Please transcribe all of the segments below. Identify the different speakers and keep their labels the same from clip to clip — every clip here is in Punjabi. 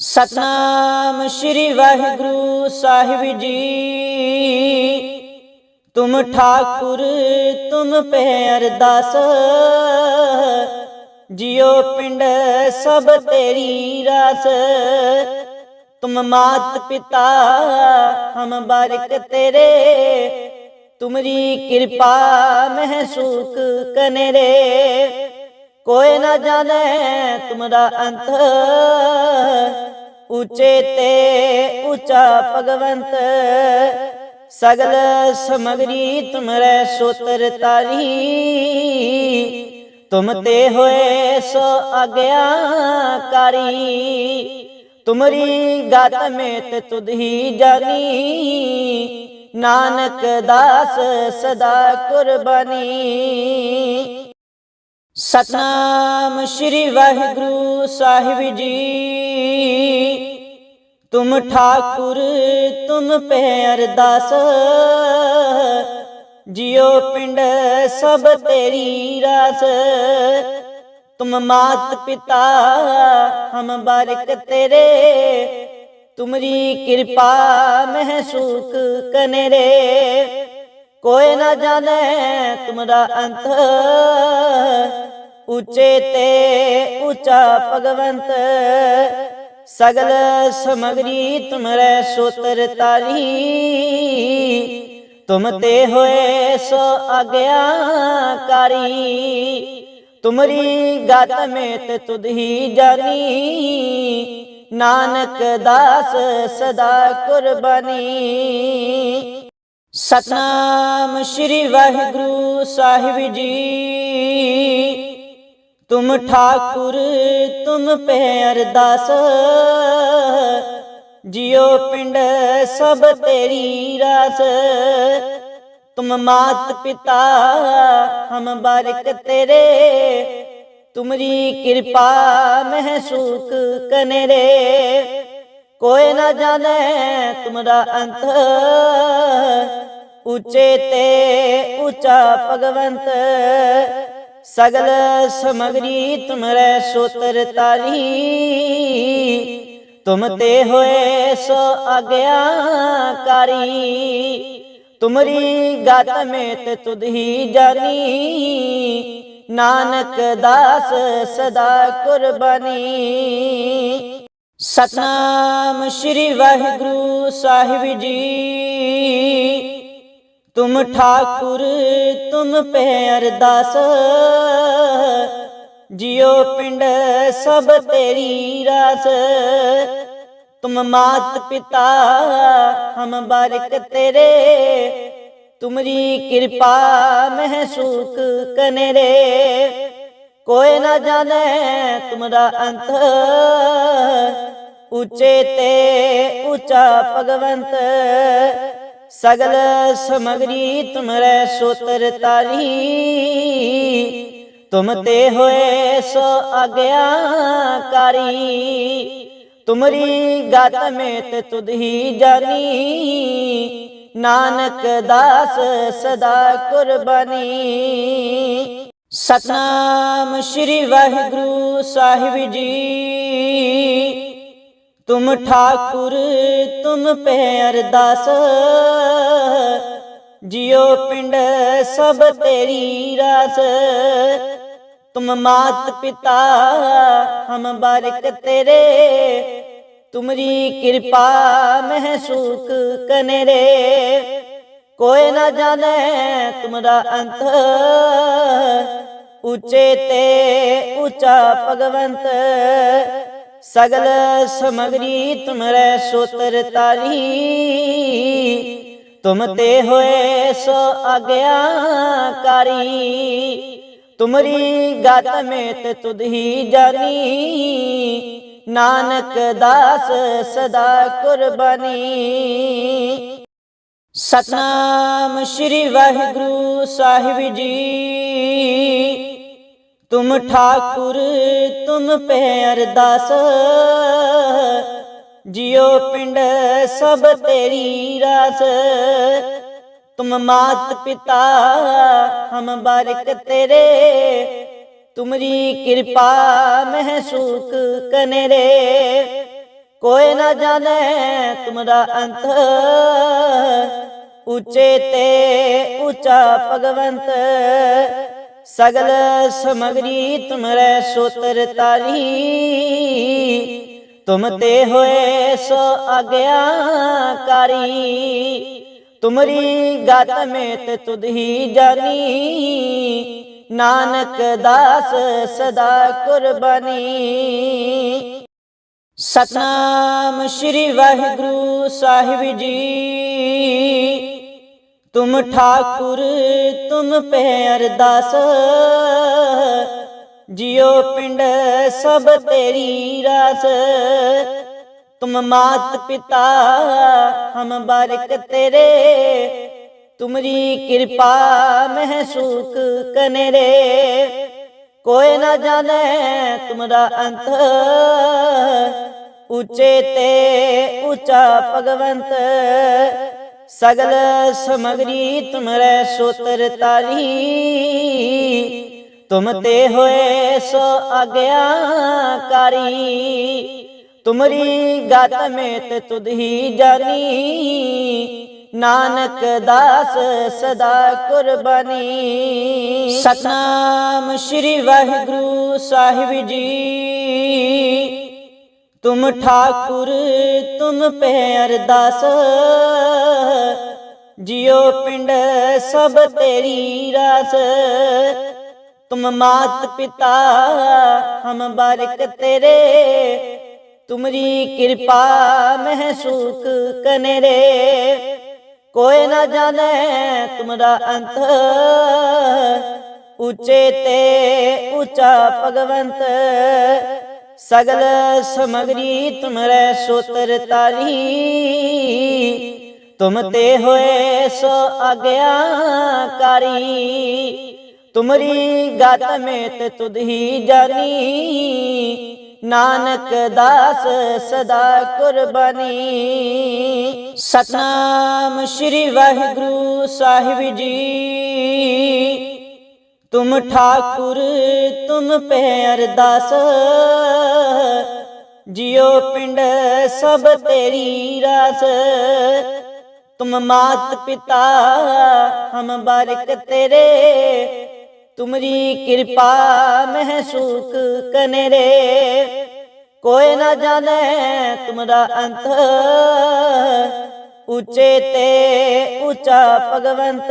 Speaker 1: ਸਤਨਾਮ ਸ੍ਰੀ ਵਾਹਿਗੁਰੂ ਸਾਹਿਬ ਜੀ। ਤੁਮ ਠਾਕੁਰ, ਤੁਮ ਪੈ ਅਰਦਾਸ ਜਿਉ ਪਿੰਡ ਸਭ ਤੇਰੀ ਰਾਸ। ਤੁਮ ਮਾਤ ਪਿਤਾ, ਹਮ ਬਾਰਿਕ ਤੇਰੇ। ਤੁਮਰੀ ਕਿਰਪਾ ਮਹਿ ਸੁਖ ਕਨਰੇ। ਕੋਈ ਨਾ ਜਾਣੇ ਤੁਮਰਾ ਅੰਤ। ਉੱਚੇ ਤੇ ਉੱਚਾ ਭਗਵੰਤ, ਸਗਲ ਸਮਗਰੀ ਤੁਮਰੇ ਸੋਤਰ ਤਾਰੀ। ਤੁਮ ਤੇ ਹੋਏ ਸੋ ਆਗਿਆਕਾਰੀ ਤੁਮਰੀ ਗਤ ਮੇਤ ਤੁਧ ਹੀ ਜਾਨੀ। ਨਾਨਕ ਦਾਸ ਸਦਾ ਕੁਰਬਾਨੀ। ਸਤਨਾਮ ਸ੍ਰੀ ਵਾਹਿਗੁਰੂ ਸਾਹਿਬ ਜੀ। ਤੁਮ ਠਾਕੁਰ, ਤੁਮ ਪੈ ਅਰਦਾਸ ਜਿਉ ਪਿੰਡ ਸਭ ਤੇਰੀ ਰਾਸ। ਤੁਮ ਮਾਤ ਪਿਤਾ, ਹਮ ਬਾਰਿਕ ਤੇਰੇ। ਤੁਮਰੀ ਕਿਰਪਾ ਮਹਿ ਸੁਖ ਕਨਰੇ ਕੋਈ ਨਾ ਜਾਣੇ ਤੁਮਰਾ ਅੰਤ। ਉੱਚੇ ਤੇ ਉੱਚਾ ਭਗਵੰਤ। ਸਗਲ ਸਮਗਰੀ ਤੁਮਰੇ ਸੋਤਰ ਤਾਰੀ। ਤੁਮ ਤੇ ਹੋਏ ਸੋ ਆਗਿਆਕਾਰੀ ਤੁਮਰੀ ਗਾਤ ਤੇ ਤੁਧ ਹੀ ਜਾਨੀ। ਨਾਨਕ ਦਾਸ ਸਦਾ ਕੁਰਬਾਨੀ। ਸਤਨਾਮ ਸ੍ਰੀ ਵਾਹਿਗੁਰੂ ਸਾਹਿਬ ਜੀ। ਤੁਮ ਠਾਕੁਰ ਤੁਮ ਪੈ ਅਰਦਾਸ ਜਿਉ ਪਿੰਡ ਸਭ ਤੇਰੀ ਰਾਸ ਤੁਮ ਮਾਤ ਪਿਤਾ ਹਮ ਬਾਰਿਕ ਤੇਰੇ ਤੁਮਰੀ ਕਿਰਪਾ ਮਹਿ ਸੁਖ ਕਨਰੇ ਕੋਈ ਨਾ ਜਾਣੇ ਤੁਮਰਾ ਅੰਤ ਉੱਚੇ ਤੇ ਉੱਚਾ ਭਗਵੰਤ ਸਗਲ ਸਮਗਰੀ ਤੁਮਰੇ ਸੋਤਰ ਤਾਰੀ। ਤੁਮ ਤੇ ਹੋਏ ਸੋ ਆਗਿਆਕਾਰੀ ਤੁਮਰੀ ਗਾਤ ਮੇਤ ਤੁਧ ਹੀ ਜਾਨੀ। ਨਾਨਕ ਦਾਸ ਸਦਾ ਕੁਰਬਾਨੀ। ਸਤਨਾਮ ਸ੍ਰੀ ਵਾਹਿਗੁਰੂ ਸਾਹਿਬ ਜੀ ਤੁਮ ਠਾਕੁਰ ਤੁਮ ਪੈ ਅਰਦਾਸ ਜਿਉ ਪਿੰਡ ਸਭ ਤੇਰੀ ਰਾਸ ਤੁਮ ਮਾਤ ਪਿਤਾ ਹਮ ਬਾਰਿਕ ਤੇਰੇ ਤੁਮਰੀ ਕਿਰਪਾ ਮਹਿ ਸੁਖ ਕਨਰੇ ਕੋਈ ਨਾ ਜਾਣੇ ਤੁਮਰਾ ਅੰਤ ਉੱਚੇ ਤੇ ਉੱਚਾ ਭਗਵੰਤ ਸਗਲ ਸਮਗਰੀ ਤੁਮਰੇ ਸੋਤਰ ਤਾਰੀ। ਤੁਮ ਤੇ ਹੋਏ ਸੋ ਆਗਿਆਕਾਰੀ ਤੁਮਰੀ ਗਾਤ ਮੇਤ ਤੁਧ ਹੀ ਜਾਨੀ। ਨਾਨਕ ਦਾਸ ਸਦਾ ਕੁਰਬਾਨੀ। ਸਤਨਾਮ ਸ੍ਰੀ ਵਾਹਿਗੁਰੂ ਸਾਹਿਬ ਜੀ ਤੁਮ ਠਾਕੁਰ ਤੁਮ ਪੈ ਅਰਦਾਸ ਜਿਉ ਪਿੰਡ ਸਭ ਤੇਰੀ ਰਾਸ ਤੁਮ ਮਾਤ ਪਿਤਾ ਹਮ ਬਾਰਿਕ ਤੇਰੇ ਤੁਮਰੀ ਕਿਰਪਾ ਮਹਿ ਸੁਖ ਕਨਰੇ ਕੋਈ ਨਾ ਜਾਣੇ ਤੁਮਰਾ ਅੰਤ ਉੱਚੇ ਤੇ ਉੱਚਾ ਭਗਵੰਤ ਸਗਲ ਸਮਗਰੀ ਤੁਮਰੇ ਸੋਤਰ ਤਾਰੀ। ਤੁਮ ਤੇ ਹੋਏ ਸੋ ਆਗਿਆਕਾਰੀ ਤੁਮਰੀ ਗਾਤ ਮੇਤ ਤੁਧ ਹੀ ਜਾਨੀ। ਨਾਨਕ ਦਾਸ ਸਦਾ ਕੁਰਬਾਨੀ। ਸਤਨਾਮ ਸ੍ਰੀ ਵਾਹਿਗੁਰੂ ਸਾਹਿਬ ਜੀ। तुम ठाकुर तुम पे अरदास जियो पिंड सब तेरी रास तुम मात पिता हम बारिक तेरे तुमरी कृपा महसूक कने रे कोई ना जाने तुमरा अंत ऊंचे ते ऊंचा भगवंत सगल समगरी तुमरे सोतर तारी तुम ते होए सो आज्ञाकारी तुमरी गात में ते तुद ही जानी ਨਾਨਕ ਦਾਸ ਸਦਾ ਕੁਰਬਾਨੀ ਸਤਨਾਮ ਸ੍ਰੀ ਵਾਹਿਗੁਰੂ ਸਾਹਿਬ ਜੀ ਤੁਮ ਠਾਕੁਰ, ਤੁਮ ਪੈ ਅਰਦਾਸ ਜਿਉ ਪਿੰਡ ਸਭ ਤੇਰੀ ਰਾਸ। ਤੁਮ ਮਾਤ ਪਿਤਾ, ਹਮ ਬਾਰਕ ਤੇਰੇ। ਤੁਮਰੀ ਕਿਰਪਾ ਮਹਿ ਸੁਖ ਕਨੇ ਰੇ। ਕੋਈ ਨਾ ਜਾਣੇ ਤੁਮਰਾ ਅੰਤ। ਉੱਚੇ ਤੇ ਉੱਚਾ ਭਗਵੰਤ। सगल समगरी तुमरे सोतर तारी तुम ते होए सो आज्ञाकारी तुमरी गात में ते तुद ही जानी ਨਾਨਕ ਦਾਸ ਸਦਾ ਕੁਰਬਾਨੀ ਸਤਨਾਮ ਸ੍ਰੀ ਵਾਹਿਗੁਰੂ ਸਾਹਿਬ ਜੀ ਤੁਮ ਠਾਕੁਰ ਤੁਮ ਪੈ ਅਰਦਾਸ ਜਿਉ ਪਿੰਡ ਸਭ ਤੇਰੀ ਰਾਸ। ਤੁਮ ਮਾਤ ਪਿਤਾ, ਹਮ ਬਾਰਕ ਤੇਰੇ। ਤੁਮਰੀ ਕਿਰਪਾ ਮਹਿਸੂਕ ਕਨੇ ਰੇ। ਕੋਈ ਨਾ ਜਾਣੇ ਤੁਮਰਾ ਅੰਤ। ਉੱਚੇ ਤੇ ਉੱਚਾ ਭਗਵੰਤ। ਸਗਲ ਸਮਗਰੀ ਤੁਮਰੇ ਸੋਤਰ ਤਾਰੀ। ਤੁਮ ਤੇ ਹੋਏ ਸੋ ਅਗਿਆਕਾਰੀ ਤੁਮਰੀ ਗਤ ਮੇ ਤੇ ਤੁਧ ਹੀ ਜਾਨੀ। ਨਾਨਕ ਦਾਸ ਸਦਾ ਕੁਰਬਾਨੀ। ਸਤਨਾਮ ਸ੍ਰੀ ਵਾਹਿਗੁਰੂ ਸਾਹਿਬ ਜੀ। ਤੁਮ ਠਾਕੁਰ ਤੁਮ ਪੇ ਅਰਦਾਸ ਜਿਉ ਪਿੰਡ ਸਭ ਤੇਰੀ ਰਾਸ। ਤੁਮ ਮਾਤ ਪਿਤਾ ਹਮ ਬਾਰਿਕ ਤੇਰੇ तुमरी कृपा मह सुख कनेरे कोई न जाने तुमरा अंत ऊंचे ते ऊंचा भगवंत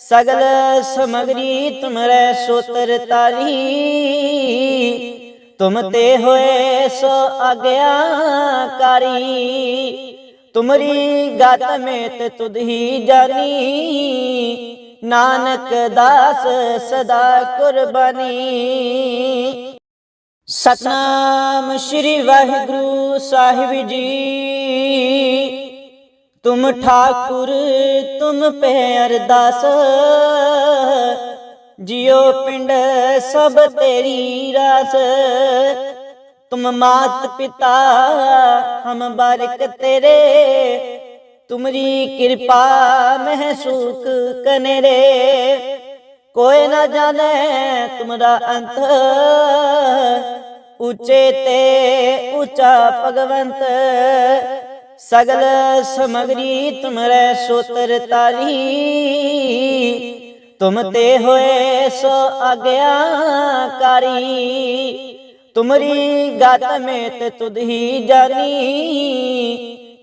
Speaker 1: सगल समगरी तुमरे सोतर तारी तुम ते होए सो आज्ञाकारी ਤੁਮਰੀ ਗਤ ਮੇਤ ਤੁਧ ਹੀ ਜਾਨੀ। ਨਾਨਕ ਦਾਸ ਸਦਾ ਕੁਰਬਾਨੀ। ਸਤਨਾਮ ਸ੍ਰੀ ਵਾਹਿਗੁਰੂ ਸਾਹਿਬ ਜੀ। ਤੁਮ ਠਾਕੁਰ ਤੁਮ ਪੈ ਅਰਦਾਸ ਜਿਉ ਪਿੰਡ ਸਭ ਤੇਰੀ ਰਾਸ। ਤੁਮ ਮਾਤ ਪਿਤਾ ਹਮ ਬਾਰਿਕ ਤੇਰੇ तुमरी कृपा मह सुख कनेरे कोई न जाने तुमरा अंत ऊंचे ते ऊंचा भगवंत सगल समगरी तुमरे सोतर तारी तुम ते होए सो आज्ञाकारी ਤੁਮਰੀ ਗਤ ਮੇਂ ਤੁਧ ਹੀ ਜਾਨੀ।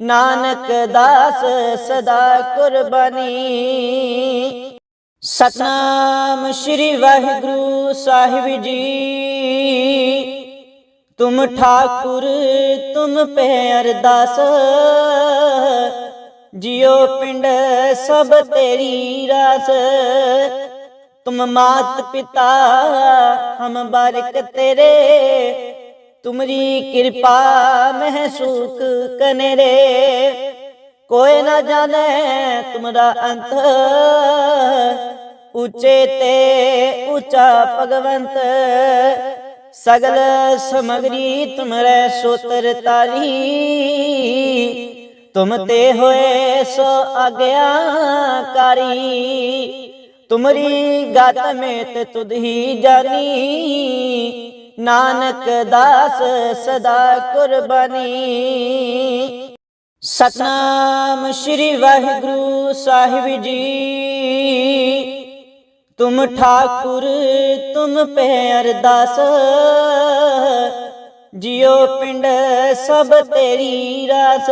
Speaker 1: ਨਾਨਕ ਦਾਸ ਸਦਾ ਕੁਰਬਾਨੀ। ਸਤਨਾਮ ਸ੍ਰੀ ਵਾਹਿਗੁਰੂ ਸਾਹਿਬ ਜੀ। ਤੁਮ ਠਾਕੁਰ ਤੁਮ ਪੇ ਅਰਦਾਸ ਜਿਉ ਪਿੰਡ ਸਭ ਤੇਰੀ ਰਾਸ। ਤੁਮ ਮਾਤ ਪਿਤਾ ਹਮ ਬਾਰਿਕ ਤੇਰੇ तुमरी कृपा मह सुख कनेरे कोई न जाने तुमरा अंत ऊंचे ते ऊंचा भगवंत सगल समगरी तुमरे सोतर तारी तुम ते होए सो आज्ञाकारी ਤੁਮਰੀ ਗਤ ਮੇ ਤੇ ਤੁਧ ਹੀ ਜਾਨੀ। ਨਾਨਕ ਦਾਸ ਸਦਾ ਕੁਰਬਾਨੀ। ਸਤਨਾਮ ਸ੍ਰੀ ਵਾਹਿਗੁਰੂ ਸਾਹਿਬ ਜੀ। ਤੁਮ ਠਾਕੁਰ ਤੁਮ ਪੇ ਅਰਦਾਸ ਜਿਉ ਪਿੰਡ ਸਭ ਤੇਰੀ ਰਾਸ।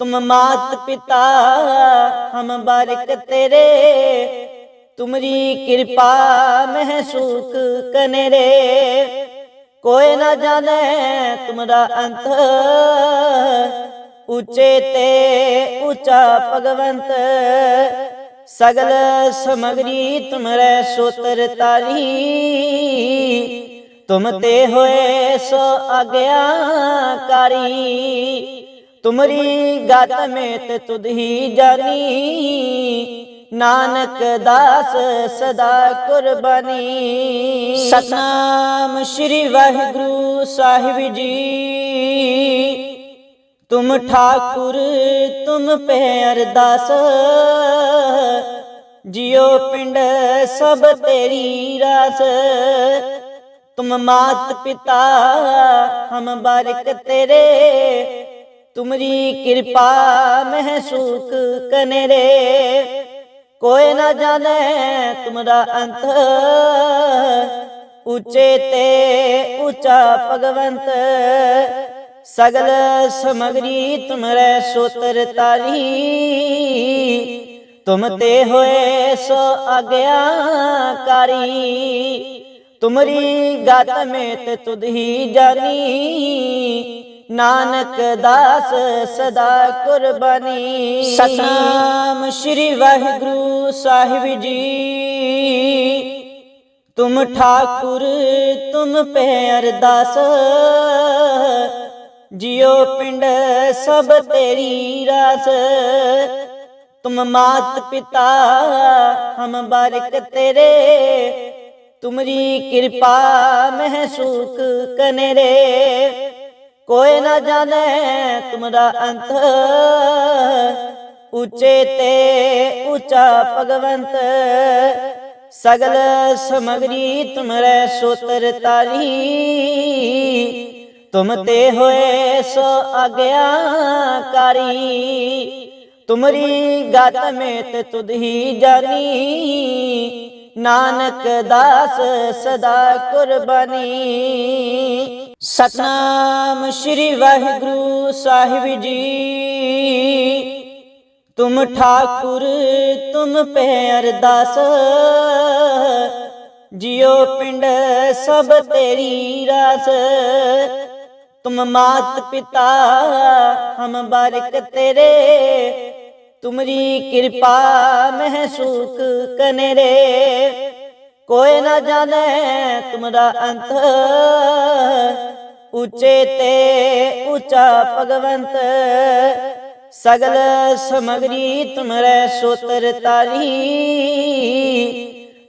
Speaker 1: ਤੁਮ ਮਾਤ ਪਿਤਾ ਹਮ ਬਾਰਿਕ ਤੇਰੇ ਤੁਮਰੀ ਕਿਰਪਾ ਮਹਿ ਸੁਖ ਕਨਰੇ ਕੋਈ ਨਾ ਜਾਣੇ ਤੁਮਰਾ ਅੰਤ ਉੱਚੇ ਤੇ ਉੱਚਾ ਭਗਵੰਤ ਸਗਲ ਸਮਗਰੀ ਤੁਮਰੇ ਸੋਤਰ ਤਾਰੀ ਤੁਮ ਤੇ ਹੋਏ ਸੋ ਆਗਿਆਕਾਰੀ ਤੁਮਰੀ ਗਤ ਮੇਤ ਤੁਧ ਹੀ ਜਾਨੀ। ਨਾਨਕ ਦਾਸ ਸਦਾ ਕੁਰਬਾਨੀ। ਸਤਨਾਮ ਸ੍ਰੀ ਵਾਹਿਗੁਰੂ ਸਾਹਿਬ ਜੀ। ਤੁਮ ਠਾਕੁਰ ਤੁਮ ਪੈ ਅਰਦਾਸ ਜਿਉ ਪਿੰਡ ਸਭ ਤੇਰੀ ਰਾਸ। ਤੁਮ ਮਾਤ ਪਿਤਾ ਹਮ ਬਾਰਿਕ ਤੇਰੇ। ਤੁਮਰੀ ਕਿਰਪਾ ਮਹਿ ਸੁਖ ਕਨਰੇ ਕੋਈ ਨਾ ਜਾਣੇ ਤੁਮਰਾ ਅੰਤ। ਉੱਚੇ ਤੇ ਉੱਚਾ ਭਗਵੰਤ। ਸਗਲ ਸਮਗਰੀ ਤੁਮਰੇ ਸੋਤਰ ਤਾਰੀ। ਤੁਮ ਤੇ ਹੋਏ ਸੋ ਆਗਿਆਕਾਰੀ ਤੁਮਰੀ ਗਤ ਮੇਤ ਤੁਧ ਹੀ ਜਾਨੀ। ਨਾਨਕ ਦਾਸ ਸਦਾ ਕੁਰਬਾਨੀ। ਸਤਨਾਮ ਸ੍ਰੀ ਵਾਹਿਗੁਰੂ ਸਾਹਿਬ ਜੀ। ਤੁਮ ਠਾਕੁਰ, ਤੁਮ ਪੈ ਅਰਦਾਸ ਜਿਉ ਪਿੰਡ ਸਭ ਤੇਰੀ ਰਾਸ। ਤੁਮ ਮਾਤ ਪਿਤਾ, ਹਮ ਬਾਰਿਕ ਤੇਰੇ। ਤੁਮਰੀ ਕਿਰਪਾ ਮਹਿ ਸੁਖ ਕਨਰੇ। ਕੋਈ ਨਾ ਜਾਣੇ ਤੁਮਰਾ ਅੰਤ। ਉੱਚੇ ਤੇ ਉੱਚਾ ਭਗਵੰਤ। ਸਗਲ ਸਮਗਰੀ ਤੁਮਰੇ ਸੋਤਰ ਤਾਰੀ। ਤੁਮ ਤੇ ਹੋਏ ਸੋ ਆਗਿਆਕਾਰੀ ਤੁਮਰੀ ਗਤ ਮੇਤ ਤੁਧ ਹੀ ਜਾਨੀ। ਨਾਨਕ ਦਾਸ ਸਦਾ ਕੁਰਬਾਨੀ। ਸਤਨਾਮ ਸ੍ਰੀ ਵਾਹਿਗੁਰੂ ਸਾਹਿਬ ਜੀ। ਤੁਮ ਠਾਕੁਰ, ਤੁਮ ਪੈ ਅਰਦਾਸ ਜਿਉ ਪਿੰਡ ਸਭ ਤੇਰੀ ਰਾਸ। ਤੁਮ ਮਾਤ ਪਿਤਾ, ਹਮ ਬਾਰਿਕ ਤੇਰੇ। ਤੁਮਰੀ ਕਿਰਪਾ ਮਹਿ ਸੁਖ ਕਨਰੇ ਕੋਈ ਨਾ ਜਾਣੇ ਤੁਮਰਾ ਅੰਤ। ਉੱਚੇ ਤੇ ਉੱਚਾ ਭਗਵੰਤ, ਸਗਲ ਸਮਗਰੀ ਤੁਮਰੇ ਸੋਤਰ ਤਾਰੀ।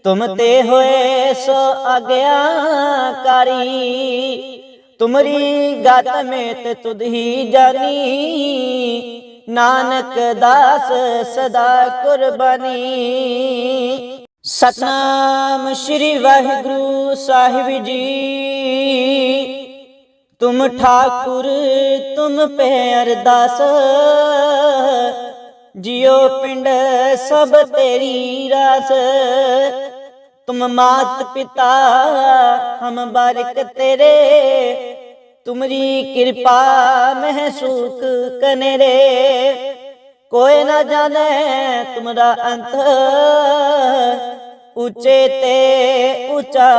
Speaker 1: ਤੁਮ ਤੇ ਹੋਏ ਸੋ ਆਗਿਆਕਾਰੀ ਤੁਮਰੀ ਗਤ ਮੇਤ ਤੁਧ ਹੀ ਜਾਨੀ। ਨਾਨਕ ਦਾਸ ਸਦਾ ਕੁਰਬਾਨੀ। ਸਤਨਾਮ ਸ੍ਰੀ ਵਾਹਿਗੁਰੂ ਸਾਹਿਬ ਜੀ। ਤੁਮ ਠਾਕੁਰ ਤੁਮ ਪੈ ਅਰਦਾਸ ਜਿਉ ਪਿੰਡ ਸਭ ਤੇਰੀ ਰਾਸ ਤੁਮ ਮਾਤ ਪਿਤਾ ਹਮ ਬਾਰਿਕ ਤੇਰੇ ਤੁਮਰੀ ਕਿਰਪਾ ਮਹਿ ਸੁਖ ਕਨਰੇ ਕੋਈ ਨਾ ਜਾਣੇ ਤੁਮਰਾ ਅੰਤ ਉੱਚੇ ਤੇ ਉੱਚਾ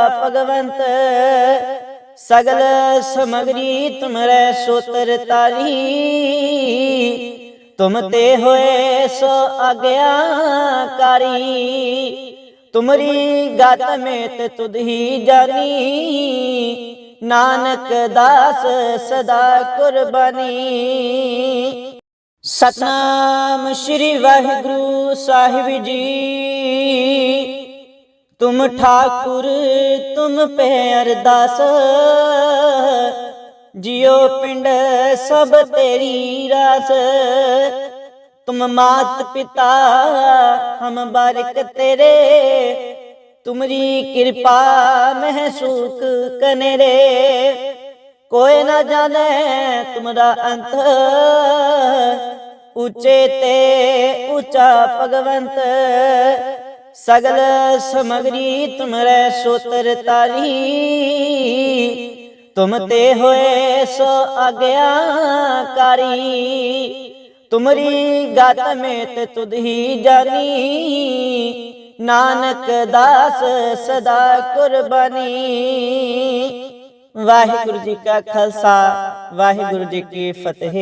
Speaker 1: ਭਗਵੰਤ ਸਗਲ ਸਮਗਰੀ ਤੁਮਰੇ ਸੋਤਰ ਤਾਰੀ। ਤੁਮ ਤੇ ਹੋਏ ਸੋ ਆਗਿਆਕਾਰੀ ਤੁਮਰੀ ਗਤ ਮੇਤ ਤੁਧ ਹੀ ਜਾਨੀ। ਨਾਨਕ ਦਾਸ ਸਦਾ ਕੁਰਬਾਨੀ। ਸਤਨਾਮ ਸ੍ਰੀ ਵਾਹਿਗੁਰੂ ਸਾਹਿਬ ਜੀ। ਤੁਮ ਠਾਕੁਰ ਤੁਮ ਪੈ ਅਰਦਾਸ ਜਿਉ ਪਿੰਡ ਸਭ ਤੇਰੀ ਰਾਸ ਤੁਮ ਮਾਤ ਪਿਤਾ ਹਮ ਬਾਰਕ ਤੇਰੇ ਤੁਮਰੀ ਕਿਰਪਾ ਮਹਿਸੂਕ ਕਨੇਰੇ ਕੋਈ ਨਾ ਜਾਣੇ ਤੁਮਰਾ ਅੰਤ ਉੱਚੇ ਤੇ ਉੱਚਾ ਭਗਵੰਤ ਸਗਲ ਸਮਗਰੀ ਤੁਮਰੇ ਸੋਤਰ ਤਾਰੀ। ਤੁਮ ਤੇ ਹੋਏ ਸੋ ਆਗਿਆਕਾਰੀ ਤੁਮਰੀ ਗਤ ਮੇਤ ਤੁਧ ਹੀ ਜਾਨੀ। ਨਾਨਕ ਦਾਸ ਸਦਾ ਕੁਰਬਾਨੀ। ਵਾਹਿਗੁਰੂ ਜੀ ਕਾ ਖਾਲਸਾ, ਵਾਹਿਗੁਰੂ ਜੀ ਕੀ ਫਤਿਹ।